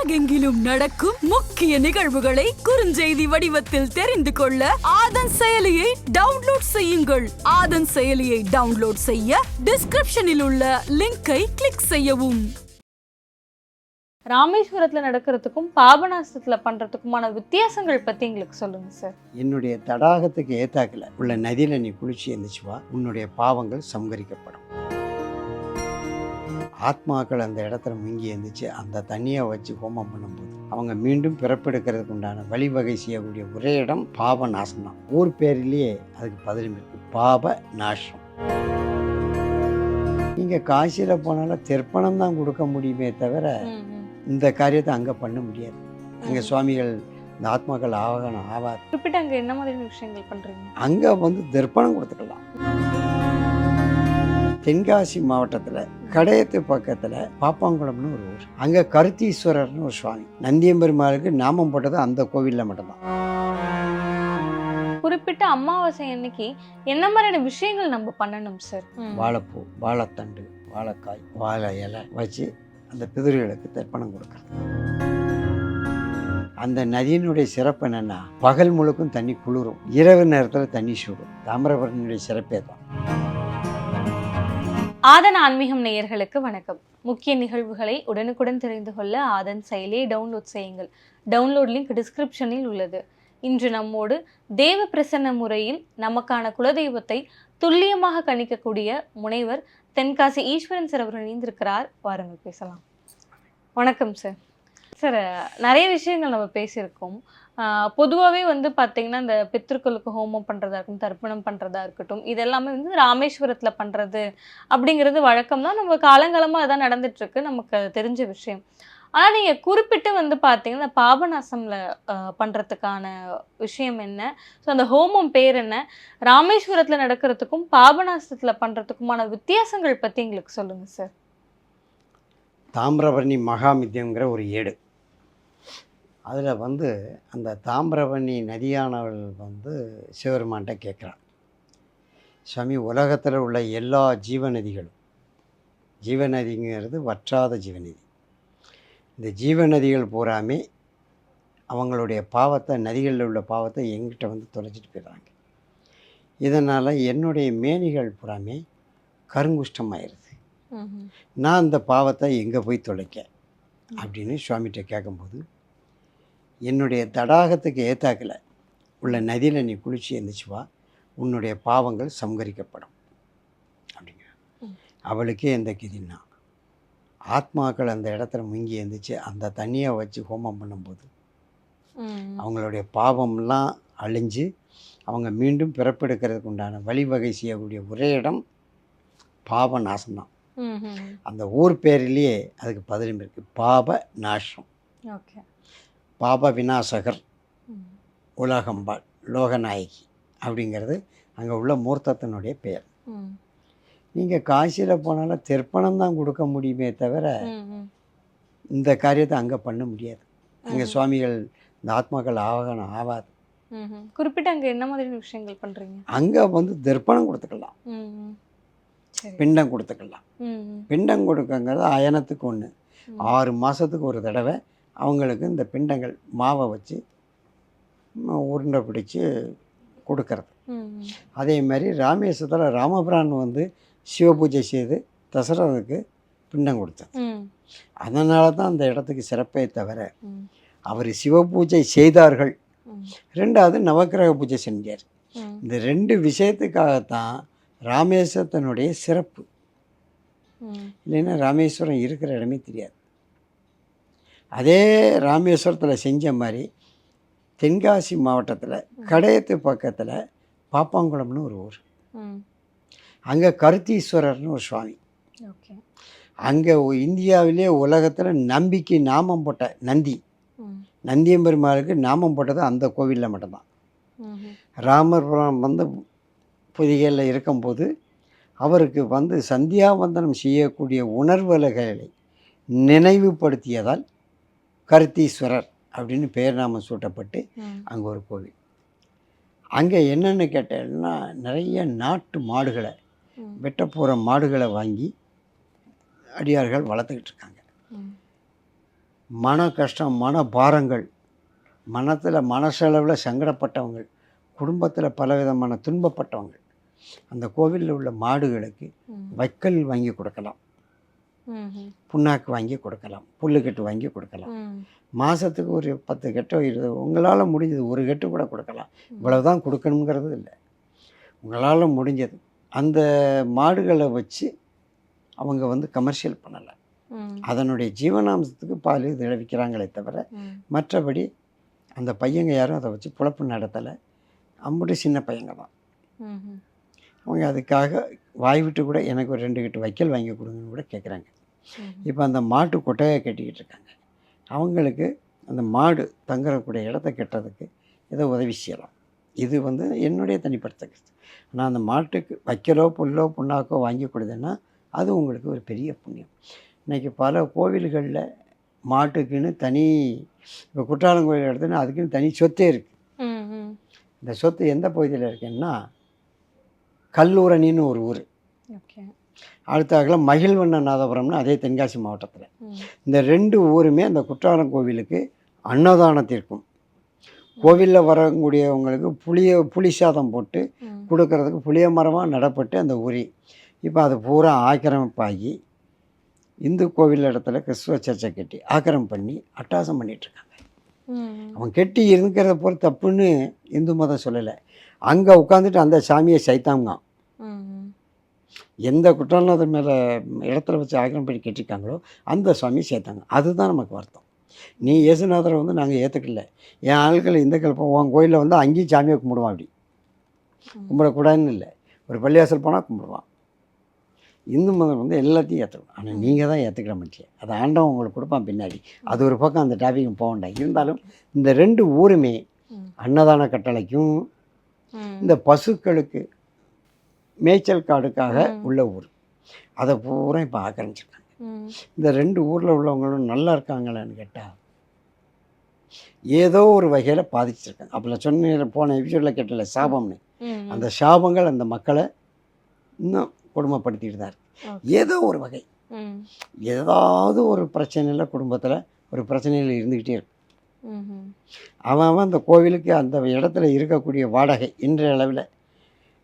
உலகெங்கிலும் நடக்கும் முக்கிய நிகழ்வுகளை குறுஞ்செய்தி வடிவத்தில் தெரிந்து கொள்ள ஆதன் செயலியை டவுன்லோட் செய்யுங்கள். ஆதன் செயலியை டவுன்லோட் செய்ய டிஸ்கிரிப்ஷனில் உள்ள லிங்கை கிளிக் செய்யவும். ராமேஸ்வரத்துல நடக்கிறதுக்கும் பாபநாசத்துல பண்றதுக்குமான வித்தியாசங்கள் பத்தி எங்களுக்கு சொல்லுங்க சார் என்னுடைய தடாகத்துக்கு ஏத்தாக்கில் உள்ள நதியில் நீ குளிச்சு இருந்துச்சு வா. உன்னுடைய பாவங்கள் சம்கரிக்கப்படும். ஆத்மாக்கள் அந்த இடத்துல முங்கி இருந்துச்சு அந்த தண்ணியை வச்சு ஹோமம் பண்ணும்போது அவங்க மீண்டும் பிறப்பெடுக்கிறதுக்கு உண்டான வழிவகை செய்யக்கூடிய ஒரே இடம் பாப நாசம் தான் ஊர் பேரிலேயே அதுக்கு பதிலும் இருக்கு. பாப நாசம் நீங்கள் காசியில் போனாலும் தெர்ப்பணம் தான் கொடுக்க முடியுமே தவிர இந்த காரியத்தை அங்கே பண்ண முடியாது. அங்கே சுவாமிகள் இந்த ஆத்மாக்கள் ஆவகனம் ஆவாது. குறிப்பிட்ட அங்க என்ன மாதிரியான விஷயங்கள் பண்றீங்க? அங்கே வந்து தர்ப்பணம் கொடுத்துக்கலாம். தென்காசி மாவட்டத்தில் கடையத்து பக்கத்தில் பாப்பாங்குளம்னு ஒரு ஊர். அங்கே கருத்தீஸ்வரர்னு ஒரு சுவாமி. நந்தியம்பெருமாளுக்கு நாமம் போட்டது அந்த கோவிலில் மட்டும்தான். குறிப்பிட்ட அமாவாசை அன்னைக்கு என்ன மாதிரியான விஷயங்கள் நம்ம பண்ணணும் சார்? வாழைப்பூ வாழைத்தண்டு வாழைக்காய் வாழை இலை வச்சு அந்த பிதிர்களுக்கு தர்ப்பணம் கொடுக்குறது. அந்த நதியினுடைய சிறப்பு என்னென்னா பகல் முழுக்கும் தண்ணி குளிரும். இரவு நேரத்தில் தண்ணி சூடும். தாமிரபரணியுடைய சிறப்பே தான். ஆதன் ஆன்மீகம் நேயர்களுக்கு வணக்கம். முக்கிய நிகழ்வுகளை உடனுக்குடன் தெரிந்து கொள்ள ஆதன் செயலியை டவுன்லோட் செய்யுங்கள். டவுன்லோட் லிங்க் டிஸ்கிரிப்ஷனில் உள்ளது. இன்று நம்மோடு தேவ பிரசன்ன முறையில் நமக்கான குலதெய்வத்தை துல்லியமாக கணிக்கக்கூடிய முனைவர் தென்காசி ஈஸ்வரன் சார் அவர் இணைந்திருக்கிறார். வாருங்கள் பேசலாம். வணக்கம் சார் சார் நிறைய விஷயங்கள் நம்ம பேசியிருக்கோம். பொதுவாகவே வந்து பார்த்தீங்கன்னா இந்த பித்திருக்களுக்கு ஹோமம் பண்ணுறதா இருக்கட்டும் தர்ப்பணம் பண்ணுறதா இருக்கட்டும் இதெல்லாமே வந்து ராமேஸ்வரத்தில் பண்ணுறது அப்படிங்கிறது வழக்கம் தான். நம்ம காலங்காலமாக அதான் நடந்துட்டு இருக்கு நமக்கு தெரிஞ்ச விஷயம். ஆனால் நீங்கள் குறிப்பிட்டு வந்து பார்த்தீங்கன்னா பாபநாசமில் பண்ணுறதுக்கான விஷயம் என்ன? ஸோ அந்த ஹோமம் பேர் என்ன? ராமேஸ்வரத்தில் நடக்கிறதுக்கும் பாபநாசத்தில் பண்ணுறதுக்குமான வித்தியாசங்கள் பற்றி எங்களுக்கு சொல்லுங்கள் சார் தாமிரபரணி மகாமித்யங்கிற ஒரு ஏடு. அதில் வந்து அந்த தாமிரபரணி நதியானவள் வந்து சிவபெருமான்கிட்ட கேட்குறான் சுவாமி உலகத்தில் உள்ள எல்லா ஜீவநதிகளும் ஜீவநதிங்கிறது வற்றாத ஜீவநதி. இந்த ஜீவநதிகள் பூராமே அவங்களுடைய பாவத்தை நதிகளில் உள்ள பாவத்தை எங்கிட்ட வந்து தொலைச்சிட்டு போயிடுறாங்க. இதனால் என்னுடைய மேனிகள் பூராமே கருங்குஷ்டமாயிருது. நான் அந்த பாவத்தை எங்கே போய் தொலைக்க? அப்படின்னு சுவாமிகிட்ட கேட்கும்போது என்னுடைய தடாகத்துக்கு ஏத்தாக்கில். உள்ள நதியில் நீ குளிச்சு இருந்துச்சு வா. உன்னுடைய பாவங்கள் சம்கரிக்கப்படும். அப்படிங்க. அவளுக்கே எந்த கிதின்னா ஆத்மாக்கள் அந்த இடத்துல முங்கி இருந்துச்சு அந்த தண்ணியை வச்சு ஹோமம் பண்ணும்போது அவங்களுடைய பாவம்லாம் அழிஞ்சு அவங்க மீண்டும் பிறப்பெடுக்கிறதுக்கு உண்டான வழிவகை செய்யக்கூடிய ஒரே இடம் பாவ நாசம்தான் அந்த ஊர் பேரிலேயே அதுக்கு பதிலும் இருக்குது பாப நாசம் ஓகே. பாப விநாசகர் உலகம்பாள் லோகநாயகி அப்படிங்கிறது அங்கே உள்ள மூர்த்தத்தினுடைய பெயர். நீங்கள் காசியில் போனாலும் தெர்ப்பணம் தான் கொடுக்க முடியுமே தவிர இந்த காரியத்தை அங்கே பண்ண முடியாது. அங்கே சுவாமிகள் இந்த ஆத்மாக்கள் ஆவகனம் ஆவாது. குறிப்பிட்ட அங்க என்ன மாதிரியான விஷயங்கள் பண்றீங்க? அங்கே வந்து தர்ப்பணம் கொடுத்துக்கலாம். பிண்டம் கொடுத்துக்கலாம். பிண்டம் கொடுக்கங்கிறது அயனத்துக்கு ஒன்று. ஆறு மாதத்துக்கு ஒரு தடவை அவங்களுக்கு இந்த பிண்டங்கள் மாவை வச்சு உருண்டை பிடிச்சி கொடுக்கறது. அதே மாதிரி ராமேஸ்வரத்தில் ராமபிரான் வந்து சிவபூஜை செய்து தசரதுக்கு பிண்டம் கொடுத்தார் ம், அதனால தான் அந்த இடத்துக்கு சிறப்பே தவிர அவர் சிவபூஜை செய்தார்கள். ம், ரெண்டாவது நவக்கிரக பூஜை செஞ்சார். இந்த ரெண்டு விஷயத்துக்காகத்தான் ராமேஸ்வரத்தினுடைய சிறப்பு. இல்லைன்னா ராமேஸ்வரம் இருக்கிற இடமே தெரியாது. அதே ராமேஸ்வரத்தில் செஞ்ச மாதிரி தென்காசி மாவட்டத்தில் கடையத்து பக்கத்தில் பாப்பாங்குளம்னு ஒரு ஊர். அங்கே கருத்தீஸ்வரர்னு ஒரு சுவாமி. ஓகே. அங்கே இந்தியாவிலே உலகத்தில் நம்பிக்கை நாமம் போட்ட நந்தி. நந்தியம்பெருமாளுக்கு நாமம் போட்டது அந்த கோவிலில் மட்டும்தான். ராமபுரம் வந்து பொதிகையில் இருக்கும்போது அவருக்கு வந்து சந்தியாவந்தனம் செய்யக்கூடிய உணர்வலைகளை நினைவுபடுத்தியதால் கருத்தீஸ்வரர் அப்படின்னு பெயர் நாமம் சூட்டப்பட்டு அங்கே ஒரு கோவில். அங்கே என்னென்னு கேட்டேன்னா நிறைய நாட்டு மாடுகளை ம், வெட்டப்போகிற மாடுகளை வாங்கி அடியார்கள் வளர்த்துக்கிட்டு இருக்காங்க. மன கஷ்டம் மன பாரங்கள் மனத்தில் மனசளவில் சங்கடப்பட்டவங்க குடும்பத்தில் பலவிதமான துன்பப்பட்டவங்க அந்த கோவிலில் உள்ள மாடுகளுக்கு. வைக்கல் வாங்கி கொடுக்கலாம். புண்ணாக்கு வாங்கி கொடுக்கலாம் புல்லுக்கட்டு வாங்கி கொடுக்கலாம். மாதத்துக்கு ஒரு பத்து கெட்டோ இருபது உங்களால் முடிஞ்சது ஒரு கெட்டு கூட கொடுக்கலாம். இவ்வளவுதான் கொடுக்கணுங்கிறது இல்லை. உங்களால் முடிஞ்சது. அந்த மாடுகளை வச்சு அவங்க வந்து கமர்ஷியல் பண்ணலை. அதனுடைய ஜீவனாம்சத்துக்கு பால் இதில் விற்கிறாங்களே தவிர. மற்றபடி அந்த பையங்க யாரும் அதை வச்சு பொழப்பு நடத்தலை. அம்புட்டு சின்ன பையங்க தான். அவங்க அதுக்காக வாய் விட்டு கூட எனக்கு ஒரு ரெண்டு கட்டு வைக்கல் வாங்கி கொடுங்கன்னு கூட கேட்குறாங்க. இப்போ அந்த மாட்டு கொட்டையை கட்டிக்கிட்டு இருக்காங்க. அவங்களுக்கு அந்த மாடு தங்குறக்கூடிய இடத்த கட்டுறதுக்கு ஏதோ உதவி செய்யலாம். இது வந்து என்னுடைய தனிப்பட்ட கருத்து. ஆனால் அந்த மாட்டுக்கு வைக்கலோ புல்லோ புண்ணாக்கோ வாங்கி கொடுத்தேன்னா அது உங்களுக்கு ஒரு பெரிய புண்ணியம். இன்றைக்கி பல கோவில்களில் மாட்டுக்குன்னு தனி இப்போ குற்றாலம் கோயில் எடுத்தோன்னா அதுக்குன்னு தனி சொத்தே இருக்குது. இந்த சொத்து எந்த பகுதியில் இருக்குன்னா கல்லூரணின்னு ஒரு ஊர். ஓகே. அடுத்தாக்கில் மகிழ்வண்ணநாதபுரம்னு அதே தென்காசி மாவட்டத்தில். இந்த ரெண்டு ஊருமே அந்த குற்றாலம் கோவிலுக்கு அன்னதானத்திற்கும். கோவிலில் வரக்கூடியவங்களுக்கு புளிய புளி சாதம் போட்டு. கொடுக்கறதுக்கு புளிய மரமாக நடப்பட்டு அந்த ஊரி. இப்போ அது பூரா ஆக்கிரமிப்பாகி இந்து கோவில் இடத்துல கிறிஸ்துவ சர்ச்சை கட்டி ஆக்கிரமம் பண்ணி அட்டாசம் பண்ணிகிட்ருக்காங்க. அவன் கெட்டி இருக்கிறத பொறுத்து தப்புன்னு இந்து மதம் சொல்லலை. அங்கே உட்காந்துட்டு அந்த சாமியை சைத்தாங்க ம், ம். எந்த குற்றாலநாதர் மேலே இடத்துல வச்சு ஆக்கிரம் பண்ணி கட்டிருக்காங்களோ அந்த சுவாமி சேர்த்தாங்க. அதுதான் நமக்கு வருத்தம். நீ இயேசுநாதரை வந்து நாங்கள் ஏற்றுக்கல என் ஆட்கள் இந்த கிழப்ப உன் கோயிலில் வந்து அங்கேயும் சாமியை கும்பிடுவான் அப்படி. கும்பிடக்கூடாதுன்னு இல்லை. ஒரு பள்ளிவாசல் போனால் கும்பிடுவான். இந்து மதம் வந்து எல்லாத்தையும் ஏற்றுக்கணும் ஆனால் நீங்கள் தான் ஏற்றுக்கிற மாட்டீங்க அதை ஆண்டவன் உங்களுக்கு கொடுப்பான் பின்னாடி. அது ஒரு பக்கம் அந்த டாபிக் போக வேண்டாம். இருந்தாலும் இந்த ரெண்டு ஊருமே. அன்னதான கட்டளைக்கும். இந்த பசுக்களுக்கு மேய்ச்சல் காடுக்காக. உள்ள ஊர் அதை பூரா இப்போ ஆக்கிரமிச்சிருக்காங்க. இந்த ரெண்டு ஊரில் உள்ளவங்களும் நல்லா இருக்காங்களான்னு கேட்டால் ஏதோ ஒரு வகையில் பாதிச்சிருக்காங்க அப்போ நான் சொன்ன போன எபிசோடில் கேட்டல சாபம்னு. அந்த சாபங்கள் அந்த மக்களை இன்னும் கொடுமைப்படுத்திட்டு தான் இருக்கு. ஏதோ ஒரு வகை. ஏதாவது ஒரு பிரச்சனையில் குடும்பத்தில் ஒரு பிரச்சனையில் இருந்துக்கிட்டே ம். அவன் அவன் அந்த கோவிலுக்கு அந்த இடத்துல இருக்கக்கூடிய வாடகை இன்றைய அளவில்.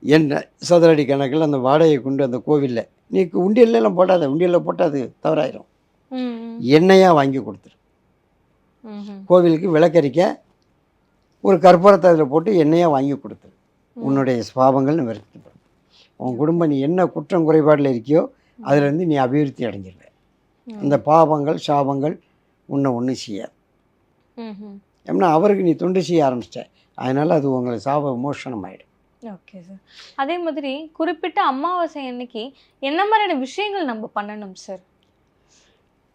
என்ன சதுரடி கணக்கில் அந்த வாடகையை கொண்டு அந்த கோவிலில். நீ உண்டியல்லாம் போட்டாத உண்டியலில் போட்டால் அது தவறாயிரும். எண்ணெயாக வாங்கி கொடுத்துரு. கோவிலுக்கு விளக்கரிக்க ஒரு கற்பூரத்தை அதில் போட்டு எண்ணெயாக வாங்கி கொடுத்துரு. உன்னுடைய சுவாபங்கள் நிவர்த்திப்படும் உன் குடும்பம் நீ என்ன குற்றம் குறைபாடில் இருக்கியோ அதுலேருந்து நீ அபிவிருத்தி அடைஞ்சிருவ. அந்த பாவங்கள் சாபங்கள் உன்னை ஒன்றும் செய்யாது. ஏன்னா அவருக்கு நீ தொண்டு செய்ய ஆரம்பிச்சிட்ட அதனால் அது உங்களுக்கு சாப விமோசனம் ஆகிடும் ஓகே சார் அதே மாதிரி குறிப்பிட்ட அமாவாசை அன்னைக்கு என்ன மாதிரியான விஷயங்கள் நம்ம பண்ணணும் சார்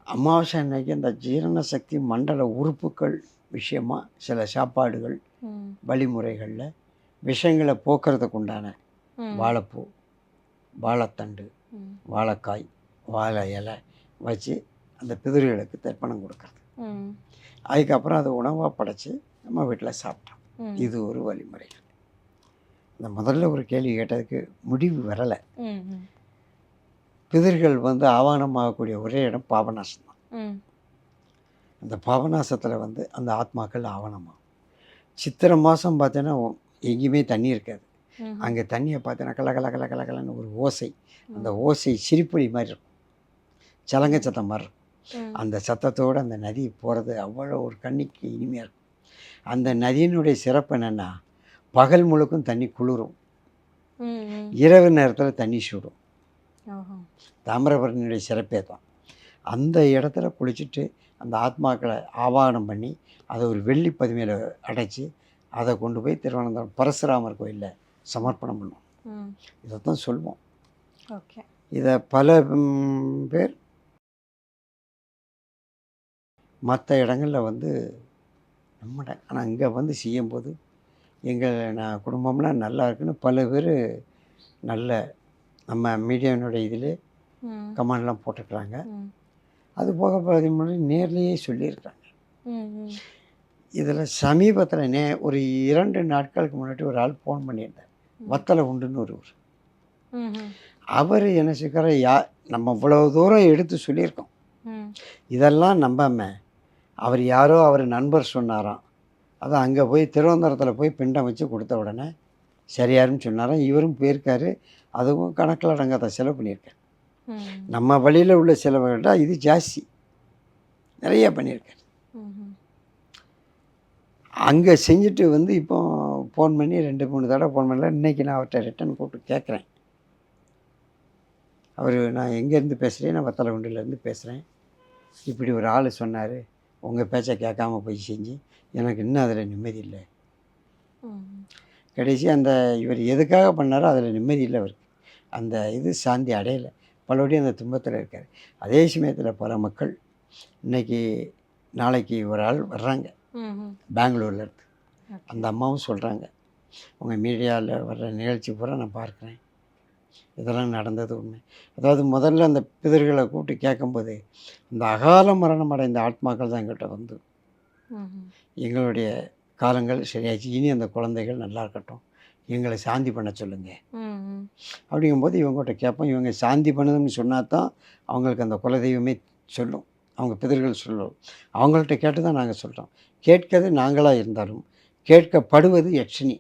அமாவாசை அன்னைக்கு அந்த ஜீரண சக்தி மண்டல உறுப்புகள் விஷயமா சில சாப்பாடுகள். வழிமுறைகளில் விஷயங்களை போக்குறதுக்கு உண்டான. வாழைப்பூ வாழைத்தண்டு. வாழைக்காய் வாழை இலை வச்சு அந்த பிதிர்களுக்கு தர்ப்பணம் கொடுக்கறது. அதுக்கப்புறம் அதை உணவாக படைச்சி நம்ம வீட்டில் சாப்பிட்டோம். இது ஒரு வழிமுறை இந்த முதல்ல ஒரு கேள்வி கேட்டதுக்கு முடிவு வரலை. பிதிர்கள் வந்து ஆவானமாகக்கூடிய ஒரே இடம் பாபநாசம் தான். அந்த பாபநாசத்தில் வந்து அந்த ஆத்மாக்கள் ஆவணமாகும் சித்திரை மாதம் பார்த்தீங்கன்னா எங்கேயுமே தண்ணி இருக்காது. அங்கே தண்ணியை பார்த்தீங்கன்னா கல கல கல கல கலன்னு ஒரு ஓசை அந்த ஓசை சிரிப்பொலி மாதிரி இருக்கும் சலங்க சத்தம் மாதிரி இருக்கும். அந்த சத்தத்தோடு அந்த நதி போகிறது அவ்வளோ ஒரு கண்ணிக்கு இனிமையாக இருக்கும். அந்த நதியினுடைய சிறப்பு என்னென்னா பகல் முழுக்கும் தண்ணி குளிரும். இரவு நேரத்தில் தண்ணி சூடும். தாமிரபரணியுடைய சிறப்பே தான். அந்த இடத்துல குளிச்சுட்டு அந்த ஆத்மாக்களை ஆவாகனம் பண்ணி அதை ஒரு வெள்ளி பதிமையில் அடைச்சி அதை கொண்டு போய் திருவனந்தபுரம் பரசுராமர் கோயிலில் சமர்ப்பணம் பண்ணுவோம். ம். இதை தான் சொல்லுவோம் ஓகே. இதை பல பேர் மற்ற இடங்களில் வந்து நம்மட ஆனால் இங்கே வந்து செய்யும்போது எங்கள் நான் குடும்பம்லாம் நல்லா இருக்குன்னு பல பேர் நல்ல நம்ம மீடியாவினுடைய இதில். கமெண்ட்லாம் போட்டுக்கிறாங்க. அது போக பதிமூணு நேர்லேயே சொல்லியிருக்காங்க. இதில் சமீபத்தில் நே ஒரு இரண்டு நாட்களுக்கு முன்னாடி ஒரு ஆள் ஃபோன் பண்ணியிருந்தார் வத்தலை உண்டுன்னு ஒரு ஊர் ம், ம். அவர் என்ன செய்கிற யா நம்ம இவ்வளோ தூரம் எடுத்து சொல்லியிருக்கோம். இதெல்லாம் நம்பாம அவர் யாரோ அவர் நண்பர் சொன்னாராம். அதான் அங்கே போய் திருவனந்தபுரத்தில் போய் பிண்டம் வச்சு கொடுத்த உடனே சரியாருன்னு சொன்னாராம். இவரும் போயிருக்காரு. அதுவும் கணக்கில் அடங்காத செலவு பண்ணியிருக்காரு. ம். நம்ம வழியில் உள்ள செலவை விட இது ஜாஸ்தி. நிறைய பண்ணியிருக்காரு. ம்ஹும். அங்கே செஞ்சுட்டு வந்து இப்போ ஃபோன் பண்ணி ரெண்டு மூணு தடவை ஃபோன் பண்ணல. இன்றைக்கி நான் அவர்கிட்ட ரிட்டன் கூப்பிட்டு கேட்குறேன். அவர் நான் எங்கேருந்து பேசுகிறேன் நான் வத்தலகுண்டிலேருந்து பேசுகிறேன் இப்படி ஒரு ஆள் சொன்னார். உங்கள் பேச்சை கேட்காம போய் செஞ்சு எனக்கு இன்னும் அதில் நிம்மதி இல்லை. கடைசி அந்த இவர் எதுக்காக பண்ணாரோ அதில் நிம்மதி இல்லை அவருக்கு அந்த இது சாந்தி அடையலை பலபடியும் அந்த துன்பத்தில் இருக்கார் அதே சமயத்தில் பல மக்கள் இன்னைக்கு நாளைக்கு ஒரு ஆள் வர்றாங்க ம்ஹும். பெங்களூர்ல இருந்து Okay. அந்த அம்மாவும் சொல்கிறாங்க உங்கள் மீடியாவில் வர்ற நிகழ்ச்சி பூரா நான் பார்க்குறேன் இதெல்லாம் நடந்தது உண்மை. அதாவது முதல்ல அந்த பிதர்களை கூப்பிட்டு கேட்கும்போது இந்த அகால மரணம் அடைந்த ஆத்மாக்கள் தான் எங்கிட்ட வந்து. எங்களுடைய காலங்கள் சரியாச்சு. இனி அந்த குழந்தைகள் நல்லா இருக்கட்டும். எங்களை சாந்தி பண்ண சொல்லுங்கள். அப்படிங்கும்போது இவங்ககிட்ட கேட்போம். இவங்க சாந்தி பண்ணுதுன்னு சொன்னா தான் அவங்களுக்கு அந்த குலதெய்வமே சொல்லும். அவங்க பிதர்கள் சொல்லும். அவங்கள்ட்ட கேட்டு தான் நாங்கள் சொல்கிறோம் கேட்கிறது நாங்களாக இருந்தாலும் கேட்கப்படுவது யட்சினி.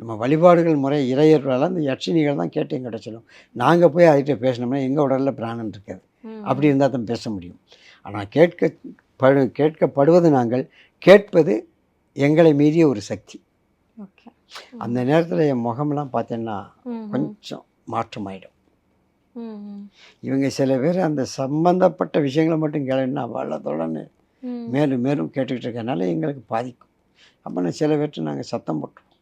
நம்ம வழிபாடுகள் முறை இறையர்களால் அந்த யட்சினிகள் தான் கேட்டு எங்கிட்ட சொல்லும் நாங்கள் போய் அதுகிட்ட பேசினோம்னா எங்கள் உடலில் பிராணன் இருக்காது. அப்படி இருந்தால் தான் பேச முடியும் ஆனால் கேட்க படு கேட்கப்படுவது நாங்கள் கேட்பது எங்களை மீறிய ஒரு சக்தி. அந்த நேரத்தில் என் முகமெல்லாம் பார்த்தீங்கன்னா ம்ஹும். கொஞ்சம் மாற்றமாயிடும். இவங்க சில பேர் அந்த சம்பந்தப்பட்ட விஷயங்களை மட்டும் கேளுன்னா வள்ளத்தோடன்னு ம். மேலும் மேலும் கேட்டுக்கிட்டு இருக்கறனால எங்களுக்கு பாதிக்கும் அப்போ நான் சில பேர்ட்டு நாங்கள் சத்தம் போட்டுருவோம் ம்.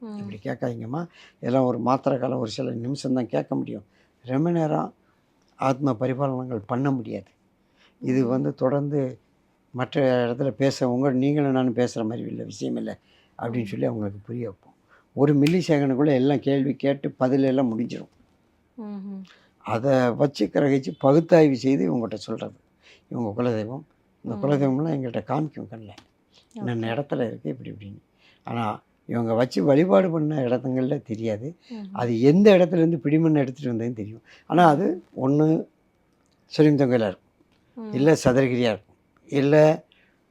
இப்படி கேட்காதீங்கம்மா. இதெல்லாம் ஒரு மாத்திரை காலம் ஒரு சில நிமிஷம் தான் கேட்க முடியும். ரொம்ப நேரம் ஆத்ம பரிபாலனங்கள் பண்ண முடியாது. இது வந்து தொடர்ந்து மற்ற இடத்துல பேச உங்கள் நீங்களும் நானும் பேசுகிற மாதிரி இல்லை விஷயம் இல்லை அப்படின்னு சொல்லி அவங்களுக்கு புரிய வைப்போம். ஒரு மில்லி செகண்டுக்குள்ளே எல்லாம் கேள்வி கேட்டு பதில் எல்லாம் முடிஞ்சிடும். அதை வச்சு கிரகிச்சு பகுத்தாய்வு செய்து இவங்ககிட்ட சொல்கிறது இவங்க குலதெய்வம். இந்த. குலதெய்வம்லாம் எங்கள்கிட்ட காமிக்கும் கண்ணில். என்னென்ன இடத்துல இருக்குது இப்படி இப்படின்னு. ஆனால் இவங்க வச்சு வழிபாடு பண்ண இடத்துங்களில் தெரியாது. அது எந்த இடத்துலேருந்து பிடிமண் எடுத்துகிட்டு வந்ததுன்னு தெரியும் ஆனால் அது ஒன்று சொலிந்தொங்கையில் இருக்கும். இல்லை சதுரகிரியாக இருக்கும் இல்லை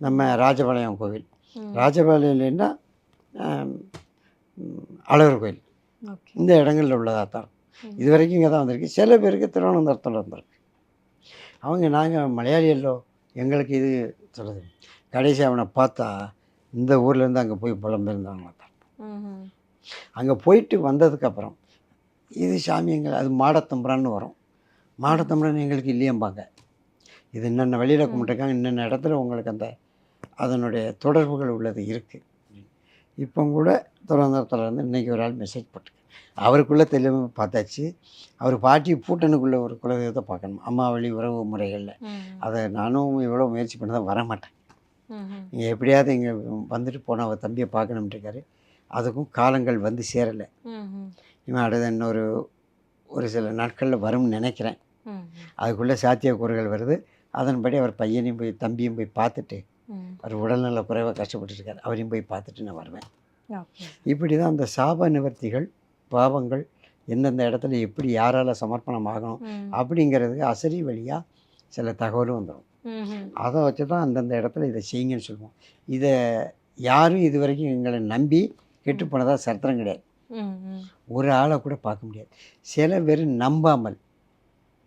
நம்ம ராஜபாளையம் கோவில். ராஜபாளையம்னா அழகர் கோயில். இந்த இடங்களில் உள்ளதாக தான். இது வரைக்கும் இங்கே தான் வந்திருக்கு சில பேருக்கு திருவனந்தபுரத்தில் வந்திருக்கு அவங்க நாங்கள் மலையாளியல்லோ எங்களுக்கு இது சொல்லுது கடைசி அவனை பார்த்தா இந்த ஊர்லேருந்து அங்கே போய் புலம்பெயர்ந்தவங்க தான் ம்ஹும். அங்கே போயிட்டு வந்ததுக்கப்புறம் இது சாமி எங்கள் அது மாடத்தம்புரான்னு வரும். மாடத்தம்புரான் எங்களுக்கு இல்லையம்பாங்க இது என்னென்ன வழியில் கும்பிட்டுருக்காங்க இன்னென்ன இடத்துல உங்களுக்கு அந்த அதனுடைய தொடர்புகள் உள்ளது இருக்குது இப்போ கூட இருந்து இன்றைக்கி ஒரு ஆள் மெசேஜ் போட்டிருக்கு. அவருக்குள்ளே தெளிவாக பார்த்தாச்சு. அவர் பாட்டி பூட்டனுக்குள்ள ஒரு குலதெய்வத்தை பார்க்கணும். அம்மா வழி உறவு முறைகளில். அதை நானும் எவ்வளோ முயற்சி பண்ண வர மாட்டேன். நீங்கள் எப்படியாவது இங்கே வந்துட்டு போனால் அவர் தம்பியை பார்க்கணும்னு இருக்காரு. அதுக்கும் காலங்கள் வந்து சேரலை. இவன் அடுத்த இன்னொரு ஒரு சில நாட்களில் வரும்னு நினைக்கிறேன். அதுக்குள்ளே சாத்தியக்கூறுகள் வருது அதன்படி அவர் பையனையும் போய் தம்பியும் போய் பார்த்துட்டு. அவர் உடல்நல குறைவாக கஷ்டப்பட்டுட்டு இருக்காரு அவரையும் போய் பார்த்துட்டு நான் வருவேன். இப்படி தான் அந்த சாப நிவர்த்திகள் பாவங்கள் எந்தெந்த இடத்துல எப்படி யாரால் சமர்ப்பணம் ஆகணும். அப்படிங்கிறதுக்கு அசரி வழியாக சில தகவலும் வந்துடும். அதை வச்சு தான் அந்தந்த இடத்துல இதை செய்யுங்கன்னு சொல்லுவோம் இதை யாரும் இது வரைக்கும் எங்களை நம்பி கெட்டு போனதாக சரித்திரம் கிடையாது. ஒரு ஆளை கூட பார்க்க முடியாது. சில பேர் நம்பாமல்.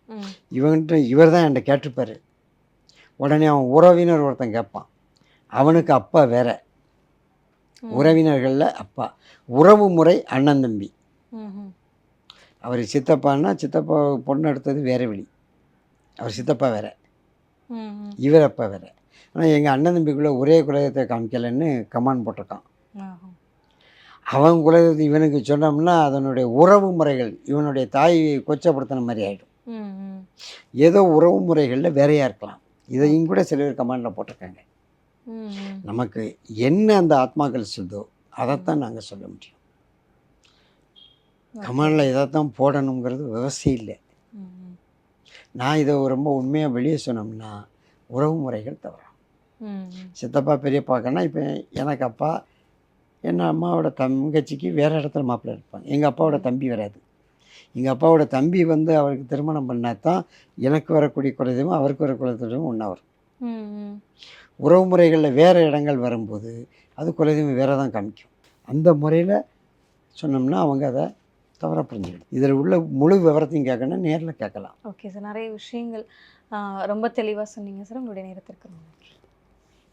ம். இவன்கிட்ட இவர் தான் என்கிட்ட கேட்டிருப்பாரு. உடனே அவன் உறவினர் ஒருத்தன் கேட்பான். அவனுக்கு அப்பா வேற. உறவினர்களில் அப்பா. உறவு முறை அண்ணன் தம்பி. அவர் சித்தப்பான்னா சித்தப்பா பொண்ணு எடுத்தது வேற வழி அவர் சித்தப்பா வேற. இவர் அப்பா வேற. ஆனால் எங்கள் அண்ணன் தம்பிக்குள்ளே ஒரே குலதெய்வத்தை காமிக்கலைன்னு கமாண்ட் போட்டிருக்கான். அவன் குலதெய்வத்தை இவனுக்கு சொன்னோம்னா அதனுடைய உறவு முறைகள் இவனுடைய தாயை கொச்சப்படுத்தின மாதிரி ஆகிடும். ஏதோ உறவு முறைகளில் வேறையாக இருக்கலாம் இதையும் கூட சில பேர் கமாண்டில் போட்டிருக்காங்க. நமக்கு என்ன அந்த ஆத்மாக்கள் சொல்தோ அதைத்தான் நாங்கள் சொல்ல முடியும் கமாண்டில் இதைத்தான் போடணுங்கிறது விவசாயம் இல்லை. நான் இதை ரொம்ப உண்மையாக வெளியே சொன்னோம்னா உறவு முறைகள் தவறாம். சித்தப்பா பெரியப்பாக்கன்னா இப்போ எனக்கு அப்பா என்ன அம்மாவோட தங்கச்சிக்கு வேறு இடத்துல மாப்பிள்ளை இருப்பாங்க. எங்கள் அப்பாவோட தம்பி வராது. எங்கள் அப்பாவோட தம்பி வந்து அவருக்கு திருமணம் பண்ணால் தான் எனக்கு வரக்கூடிய குலதெய்வம் அவருக்கு வர குலதெய்வம் ஒன்றா வரும். உறவு முறைகளில் வேறு இடங்கள் வரும்போது அது குலதெய்வம் வேற தான் காமிக்கும். அந்த முறையில் சொன்னோம்னா அவங்க அதை தவறாக புரிஞ்சுக்கணும் இதில் உள்ள முழு விவரத்தையும் கேட்கணும்னா நேரில் கேட்கலாம். Okay sir. நிறைய விஷயங்கள் ரொம்ப தெளிவாக சொன்னீங்க சார். உங்களுடைய நேரத்திற்கு நன்றி.